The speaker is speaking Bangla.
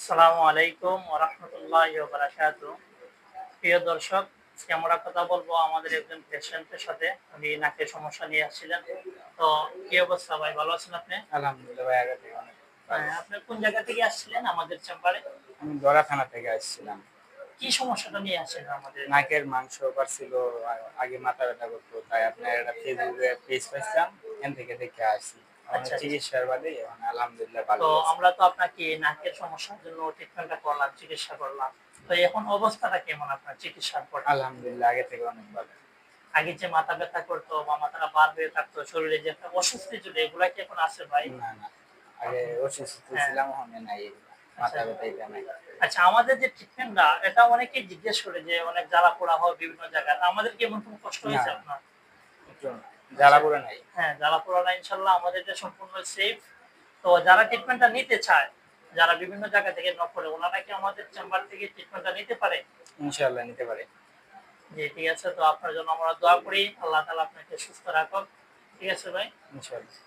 আসসালামু আলাইকুম ওরহমতুল্লাহ বারাকাতু প্রিয় দর্শক আজকে আমরা কথা বলব আমাদের একজন পেশেন্টের সাথে। উনি নাকের সমস্যা নিয়ে আসছিলেন। তো কি অবস্থা ভাই ভালো আছেন আপনি? আলহামদুলিল্লাহ ভাই আগে থেকে অনেক হ্যাঁ, আপনি কোন জায়গা থেকে আসছিলেন আমাদের চেম্বারে? আমি দরা থানা থেকে আসছিলাম। কি সমস্যাটা নিয়ে আসছিলেন আমাদের? নাকের মাংস পারছিল আ- আগে মাথা ব্যথা করতো তাই আপনার একটা ফেসবুকে পেজ পাইছিলাম এখান থেকে দেখে আসছি। চিকিৎসার বাদে এখন আলহামদুলিল্লাহ ভালো তো আমরা তো আপনাকে নাকের সমস্যার জন্য ট্রিটমেন্টটা করলাম চিকিৎসা করলাম। তো এখন অবস্থাটা কেমন আপনার চিকিৎসার পর? আলহামদুলিল্লাহ আগে থেকে অনেক ভালো। আগে যে মাথা ব্যথা করতো বা মাথাটা বার হয়ে থাকতো শরীরে যে একটা অস্বস্তি ছিল এগুলা কি এখন আছে ভাই? না না। আগে হ্যাঁ। ছিলাম এখন নাই। মাথা আচ্ছা। ব্যথা এটা নাই। আচ্ছা আমাদের যে ট্রিটমেন্টটা এটা অনেকে জিজ্ঞেস করে যে অনেক জ্বালা পোড়া হয় বিভিন্ন জায়গায়। আমাদের কি এমন কোনো কষ্ট হয়েছে। আপনার? পুরো নাই। হ্যাঁ জ্বালা পোড়া না ইনশাল্লাহ আমাদের এটা সম্পূর্ণ সেফ তো যারা ট্রিটমেন্টটা নিতে চায় যারা বিভিন্ন জায়গা থেকে নক করে ওনারা কি আমাদের চেম্বার থেকে ট্রিটমেন্টটা নিতে পারে? ইনশাআল্লাহ নিতে পারে। যে ঠিক আছে তো আপনার জন্য আমরা দোয়া করি। আল্লাহ তালা আপনাকে সুস্থ রাখুন ঠিক আছে ভাই? ইনশাআল্লাহ।